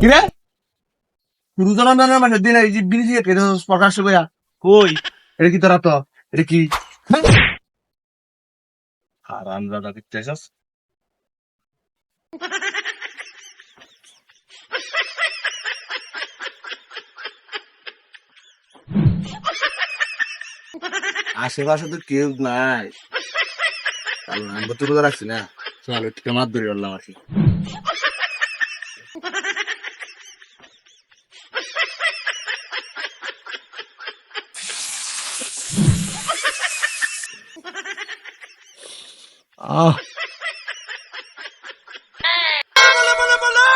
কিরে রোজা রমজানের মানে দিন এই যে বিড়ি খেতে প্রকাশ কইয়া কই? এটা কি তোরা তো এটা কি? দাদা আশেপাশে তো কেউ নাই। আমি তো রাখছি না। চল, একটু মাছ ধরে বললাম আসি আহ Ah.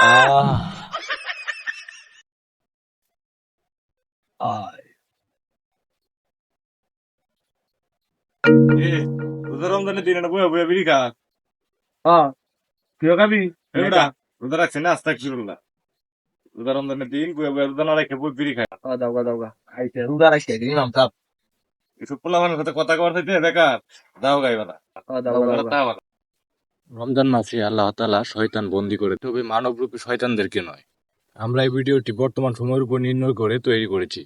ah. Ay. ஏய் ருதரம் தானே தீனன போய் போய் விரிக்கா ஆ கியோகாபி எடா ருதராக் சென்ன அஸ்தாக்ஷிருல்ல ருதரம் தானே தீன் போய் ருதனாரை கேப்போ விரிக்கா ஆ தாவுகா தாவுகா ஐ ருதராக் கேக்கினா நம்ம ও দাওগা দাওগা আইতে রুদা রাখছে দিন নাম তাপ এসব পোলা মানুষ সাথে কথা কবার থাকতে বেকার দাও গাইবা না। রমজান মাসে আল্লাহ তালা শয়তান বন্দি করে তবে মানবরূপী শয়তানদেরকে নয়। আমরা এই ভিডিওটি বর্তমান সময়ের উপর নির্ণয় করে তৈরি করেছি।